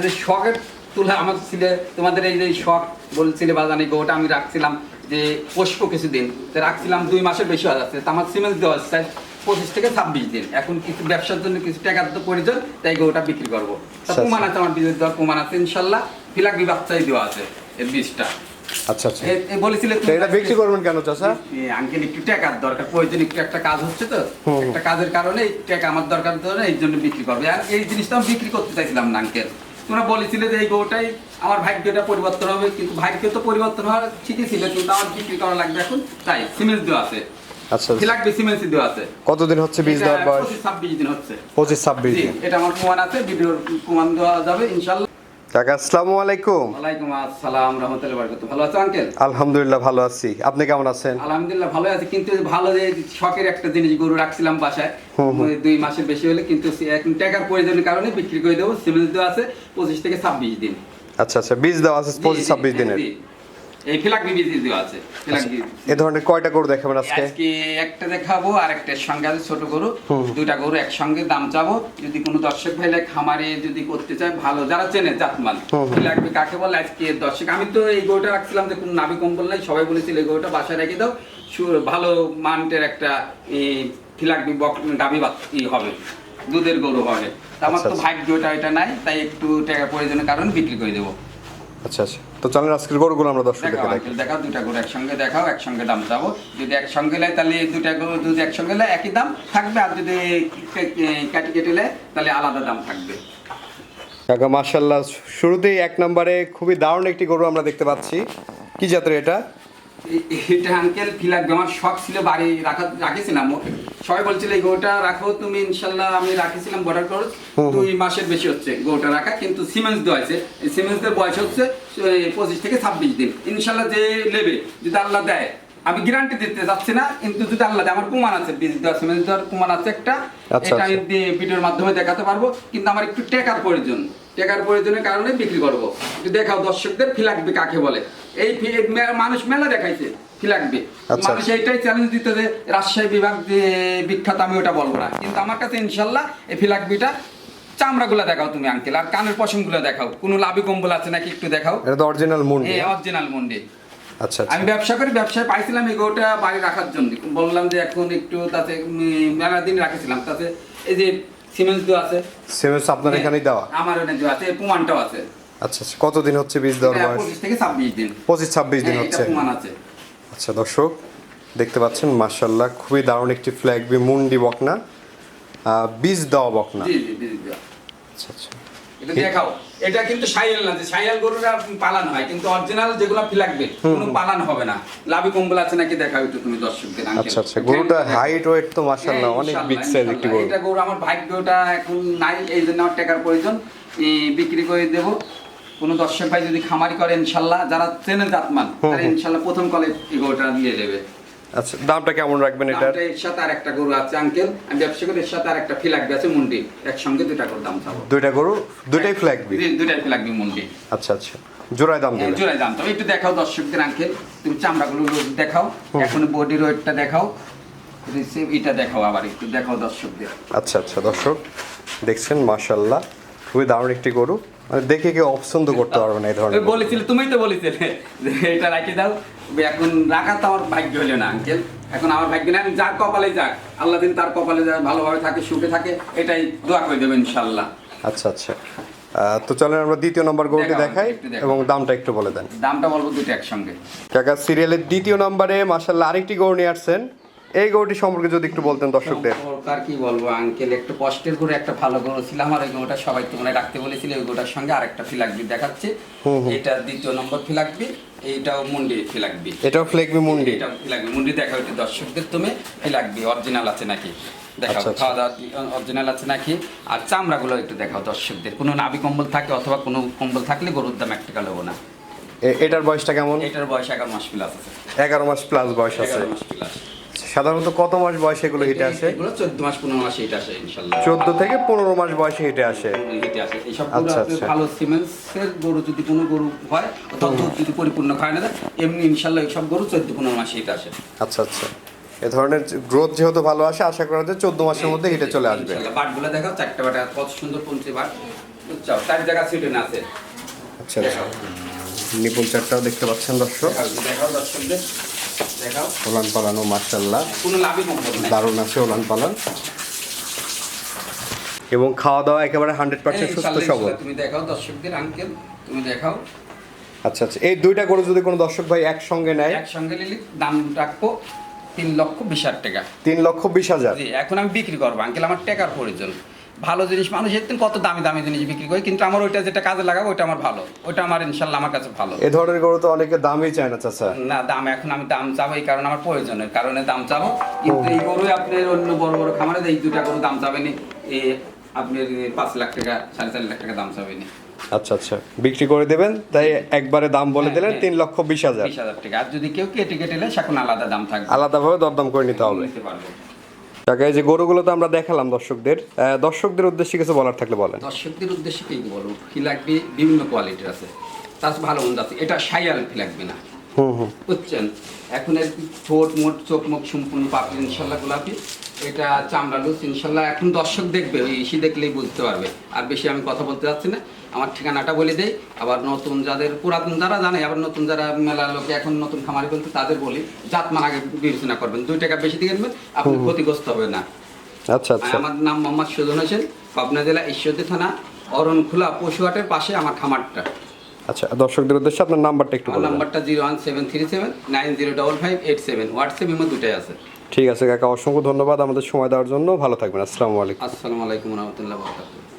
যে শখের তুলে আমার ছিলে তোমাদের এই যে শখ বলছিলে বাজানি ওটা আমি রাখছিলাম যে পোষবো কিছুদিন। রাখছিলাম দুই মাসের বেশি হয়ে যাচ্ছে। আমার সিমেন্স দেওয়া হচ্ছে পঁচিশ থেকে ছাব্বিশ দিন। এখন কিছু ব্যবসার জন্য কিছু টাকার তো প্রয়োজন তাই ওটা বিক্রি করব। আচ্ছা, প্রমাণ আছে আমার বীজের দেওয়ার প্রমাণ আছে ইনশাল্লাহ। ফিলাক বাচ্চাই দেওয়া আছে এর বীজটা। আচ্ছা আচ্ছা। বলেছিলে এটা বিক্রি করবেন কেন চাচা? আঙ্কেল একটু টাকার দরকার প্রয়োজন একটু একটা কাজ হচ্ছে তো। একটা কাজের কারণে টাকা আমার দরকার এই জন্য বিক্রি করবে। আর এই জিনিসটা আমি বিক্রি করতে চাইছিলাম না আঙ্কেল। তোমরা বলেছিলে যে এই গরুটাই আমার ভাগ্যটা পরিবর্তন হবে কিন্তু ভাগ্য তো পরিবর্তন হওয়ার ঠিকই ছিল কিন্তু আমার বিক্রি করা লাগবে এখন। তাই সিমেন্স দেওয়া আছে। আচ্ছা। কি লাগবে সিমেন্স দেওয়া আছে? কতদিন হচ্ছে বীজ দেওয়ার বয়স? 25 ছাব্বিশ দিন হচ্ছে। পঁচিশ ছাব্বিশ জি দিন। এটা আমার প্রমাণ আছে ভিডিওর প্রমাণ দেওয়া যাবে ইনশাল্লাহ। কাকা আসসালামু আলাইকুম। ওয়ালাইকুম আসসালাম রহমতুল্লাহ ভালো আছো আঙ্কেল? আলহামদুলিল্লাহ ভালো আছি। আপনি কেমন আছেন? আলহামদুলিল্লাহ ভালো আছে। কিন্তু ভালো যে শখের একটা জিনিস গরু রাখছিলাম বাসায় দুই মাসের বেশি হলে কিন্তু এখন টাকার প্রয়োজনের কারণে বিক্রি করে দেবো। দেওয়া আছে পঁচিশ থেকে ছাব্বিশ দিন। আচ্ছা আচ্ছা বীজ দেওয়া আছে পঁচিশ ছাব্বিশ দিনের। জি। এই ফিলাক দেওয়া আছে ফিলাক বীজ ধরনের কয়টা গরু দেখাবেন আজকে? আজকে একটা দেখাবো আর একটা সঙ্গে আছে ছোট গরু। দুইটা গরু একসঙ্গে দাম চাবো। যদি কোনো দর্শক খামারে যদি করতে চায় ভালো যারা চেনে জাতমান। কাকে বলে? আজকে দর্শক আমি তো এই গরুটা রাখছিলাম যে কোনো নাভি কম্বল নাই সবাই বলেছিল এই গরুটা বাসায় রেখে দাও। ভালো মানটের একটা ফিলাকবি বক গাভি বাত- ই হবে দুধের গরু হবে। আমার আচ্ছা, তো আচ্ছা। ভাগ্যটা এটা নাই তাই একটু টাকা প্রয়োজনের কারণ বিক্রি করে দেবো। আচ্ছা আচ্ছা। তো চলেন আজকের গরুগুলো আমরা দর্শকদেরকে দেখাও আঙ্কেল দেখাও দুটা গরু একসঙ্গে দেখাও একসঙ্গে দাম চাবো যদি একসঙ্গে লাই তাহলে দুটা গরু যদি একসঙ্গে লাই একই দাম থাকবে। আর যদি কাটি কেটে লাই তাহলে আলাদা দাম থাকবে। কাকা মাশাল্লাহ শুরুতেই এক নম্বরে খুবই দারুণ একটি গরু আমরা দেখতে পাচ্ছি। কি জাতের এটা? এটা আঙ্কেল কি লাগবে? আমার শখ ছিল বাড়ি রাখা রাখেছিলাম সবাই বলছিল এই গরুটা রাখো তুমি ইনশাল্লাহ আমি রাখেছিলাম খরচ। দুই মাসের বেশি হচ্ছে গরুটা রাখা কিন্তু সিমেন্স দেওয়া আছে। এই সিমেন্সের বয়স হচ্ছে পঁচিশ থেকে ছাব্বিশ দিন। ইনশাল্লাহ যে নেবে যদি আল্লাহ দেয় আমি গ্যারান্টি দিতে যাচ্ছি না কিন্তু যদি আল্লাহ দেয় আমার প্রমাণ আছে বীজ দেওয়া সিমেন্স দেওয়ার প্রমাণ আছে একটা। আচ্ছা, এটা আমি আচ্ছা। ভিডিওর মাধ্যমে দেখাতে পারব কিন্তু আমার একটু টেকার প্রয়োজন। টেকার প্রয়োজনের কারণে বিক্রি করব। একটু দেখাও দর্শকদের ফিলাকবে কাকে বলে? এই মানুষ মেলা দেখাইছে ফিলাকবে আচ্ছা। মানুষ এইটাই চ্যালেঞ্জ দিতে যে রাজশাহী বিভাগ বিখ্যাত আমি ওটা বলব না। কিন্তু আমার কাছে ইনশাল্লাহ এই ফিলাকবিটা চামড়াগুলো দেখাও তুমি আঙ্কেল আর কানের পশমগুলো দেখাও। কোনো লাভি কম্বল আছে নাকি একটু দেখাও? এটা তো অরিজিনাল মুন্ডি। এই অরিজিনাল মন্ডি। আচ্ছা আচ্ছা। আমি ব্যবসা করি ব্যবসায় পাইছিলাম এই গরুটা বাড়ি রাখার জন্য। বললাম যে এখন একটু তাতে মেলা দিন রাখেছিলাম। তাতে এই যে সিমেন্স দেওয়া আছে। সিমেন্স আপনার এখানেই দেওয়া? আমার ওখানে দেওয়া আছে প্রমাণটাও আছে। আচ্ছা আচ্ছা কতদিন হচ্ছে বীজ দেওয়ার বয়স? পঁচিশ থেকে ছাব্বিশ দিন। পঁচিশ ছাব্বিশ দিন হ্যাঁ, হচ্ছে। প্রমাণ আছে। আচ্ছা দর্শক দেখতে পাচ্ছেন মার্শাল্লাহ খুবই দারুণ একটি ফ্ল্যাগ বি মুন্ডি বকনা বীজ দেওয়া বকনা। আচ্ছা আচ্ছা। এটা দেখাও এটা কিন্তু সাইয়াল না যে সাইয়াল গরুরা পালান হয় কিন্তু অরিজিনাল যেগুলো ফিলাকবে কোনো পালান হবে না। লাভি কম্বল আছে নাকি দেখাও একটু তুমি দর্শকদের আচ্ছা আচ্ছা গরুটা হ্যাঁ, হাইট ওয়েট তো মার্শাল্লাহ হ্যাঁ, অনেক বিগ সাইজ একটি গরু। এটা গরু আমার ভাগ্যটা এখন নাই এই জন্য আমার টাকার প্রয়োজন। বিক্রি করে দেব। কোনো দর্শক ভাই যদি খামারি করে ইনশাল্লাহ যারা চেনে জাতমান তারা ইনশাল্লাহ প্রথম কলে এই গরুটা নিয়ে নেবে। আচ্ছা দামটা কেমন রাখবেন দামটা এর সাথে আর একটা গরু আছে আঙ্কেল আমি ব্যবসা করি এর সাথে আর একটা ফিলাক আছে মুন্ডি। একসঙ্গে দুটা করে দাম চাবো। দুইটা গরু দুইটাই ফ্ল্যাগ বি দুই- দুইটাই ফিলাকবি মুন্ডি। আচ্ছা আচ্ছা। জোড়ায় দাম হ্যাঁ, জোড়ায় দাম। তবে একটু দেখাও দর্শকদের আঙ্কেল তুমি চামড়াগুলো দেখাও এখন বডি রোডটা দেখাও। রিসিভ এটা দেখাও আবার একটু দেখাও দর্শকদের। আচ্ছা আচ্ছা দর্শক দেখছেন মার্শাল্লাহ খুবই দারুণ একটি গরু। মানে দেখে কেউ অপছন্দ করতে পারবে না এই ধরনের বলেছিলে তুমিই তো বলেছিলে যে এটা রাখি দাও। এখন রাখা তো আমার ভাগ্য হলো না আঙ্কেল এখন আমার ভাগ্য না আমি যার কপালে যাক আল্লাহ দিন তার কপালে যাক ভালোভাবে থাকে সুখে থাকে এটাই দোয়া করে দেবে ইনশাল্লাহ আচ্ছা আচ্ছা। তো চলেন আমরা দ্বিতীয় নম্বর গরুটি দেখাই এবং দামটা একটু বলে দেন। দামটা বলব দুটো একসঙ্গে। কাকা সিরিয়ালের দ্বিতীয় নম্বরে মার্শাল্লাহ আরেকটি গরু নিয়ে আসছেন। এই গরুটি সম্পর্কে যদি একটু বলতেন দর্শকদের। সরকার কি বলব আঙ্কেল একটু কষ্টের করে একটা ভালো গরু ছিল আমার ওই গরুটা সবাই তোমরা রাখতে বলেছিলে ওই গরুটার সঙ্গে আরেকটা ফিলাকবি দেখাচ্ছে। এটা দ্বিতীয় নম্বর ফিলাকবি এইটাও মুন্ডি ফিলাকবি এটাও ফ্লেগবি মুন্ডি। এটা ফিলাকবি মুন্ডি দেখা একটু দর্শকদের তুমি ফিলাকবি অরিজিনাল আছে নাকি? দেখাও আচ্ছা, আচ্ছা। খাওয়া দাওয়া অরিজিনাল আছে নাকি? আর চামড়াগুলো একটু দেখাও দর্শকদের। কোনো নাভি কম্বল থাকে অথবা কোনো কম্বল থাকলে গরুর দাম এক টাকা নেব না। এটার বয়সটা কেমন? এটার বয়স এগারো মাস প্লাস আছে। এগারো মাস প্লাস বয়স আছে। এগারো মাস প্লাস সাধারণত কত মাস বয়সে এগুলো হিটে আসে? এগুলো চোদ্দ মাস পনেরো মাস হিট আসে ইনশাল্লাহ। চোদ্দ থেকে পনেরো মাস বয়সে হিটে আসে। হিটে আসে। এইসব গরু আচ্ছা, আচ্ছা। ভালো সিমেন্সের গরু যদি কোনো গরু হয় তত যদি পরিপূর্ণ খায় না এমনি ইনশাল্লাহ এইসব গরু চোদ্দ পনেরো মাসে হিট আসে। আচ্ছা আচ্ছা। এ ধরনের গ্রোথ যেহেতু ভালো আসে আশা করা যায় চোদ্দ মাসের মধ্যে হিটে চলে আসবে। বাটগুলো দেখাও চারটে বাট কত সুন্দর পঞ্চে বাট। চার জায়গা সিটেন আছে। আচ্ছা আচ্ছা। নিপুল চারটাও দেখতে পাচ্ছেন দর্শক। দেখাও দর্শকদের। ওলান পালানো মার্শাল্লাহ দারুণ আছে ওলান পালান। এবং খাওয়া দাওয়া একেবারে হান্ড্রেড পার্সেন্ট সুস্থ সবল। তুমি দেখাও দর্শকদের আঙ্কেল তুমি দেখাও। আচ্ছা আচ্ছা। এই দুইটা গরু যদি কোনো দর্শক ভাই একসঙ্গে নেয়? একসঙ্গে নিলে দাম রাখব তিন লক্ষ বিশ হাজার টাকা। তিন লক্ষ বিশ হাজার। এখন আমি বিক্রি করব আঙ্কেল আমার টাকার প্রয়োজন। ভালো জিনিস মানুষ এর কত দামি দামি জিনিস বিক্রি করে কিন্তু আমার ওইটা যেটা কাজে লাগাবো ওইটা আমার ভালো। ওইটা আমার ইনশাল্লাহ আমার কাছে ভালো। এ ধরনের গরু তো অনেকে দামই চায় না চাচা। না দাম এখন আমি দাম চাবো এই কারণে আমার প্রয়োজনের কারণে দাম চাবো। কিন্তু এই গরু আপনার অন্য বড় বড় খামারে এই দুটা গরু দাম চাবেনি। এ আপনার পাঁচ লাখ টাকা সাড়ে চার লাখ টাকা দাম চাবেনি। আচ্ছা আচ্ছা। বিক্রি করে দেবেন তাই একবারে দাম বলে হ্যাঁ, দিলেন হ্যাঁ। তিন লক্ষ বিশ হাজার। বিশ হাজার টাকা। আর যদি কেউ কেটে কেটে নেয় সেখন আলাদা দাম থাকবে। আলাদাভাবে দরদাম করে নিতে হবে। টাকা এই যে গরুগুলো তো আমরা দেখালাম দর্শকদের। দর্শকদের উদ্দেশ্যে কিছু বলার থাকলে বলেন। দর্শকদের উদ্দেশ্যে কি বলব? কি লাগবে? বিভিন্ন কোয়ালিটির আছে। তার ভালো মন্দ আছে। এটা সাইয়াল কি লাগবে না? হুম হুম। বুঝছেন? এখন এর ঠোঁট মোট চোখ মুখ সম্পূর্ণ পাপড়ি ইনশাল্লাহ গোলাপি। এটা চামড়া লুচ ইনশাল্লাহ। এখন দর্শক দেখবে ওই ইসি দেখলেই বুঝতে পারবে। আর বেশি আমি কথা বলতে যাচ্ছি না। আমার ঠিকানাটা বলে দেই। আবার নতুন যাদের পুরাতন যারা জানে আবার নতুন যারা মেলা লোকে এখন নতুন খামারি বলতে তাদের বলি জাতমান আগে বিবেচনা করবেন। দুই টাকা বেশি দিয়ে কিনবেন আপনি ক্ষতিগ্রস্ত হবে না। আচ্ছা আচ্ছা। আমার নাম মোহাম্মদ সুজন হোসেন পাবনা জেলা ঈশ্বরদী থানা অরণখোলা পশুহাটের পাশে আমার খামারটা। আচ্ছা দর্শকদের উদ্দেশ্যে আপনার নাম্বারটা একটু আমার বলে দেন। নাম্বারটা zero one seven three seven nine zero double five eight seven. WhatsApp imo দুটাই আছে। ঠিক আছে কাকা অসংখ্য ধন্যবাদ আমাদের সময় দেওয়ার জন্য। ভালো থাকবেন আসসালামু আলাইকুম। আসসালামু আলাইকুম রহমতুল্লাহ বরকাতুহ।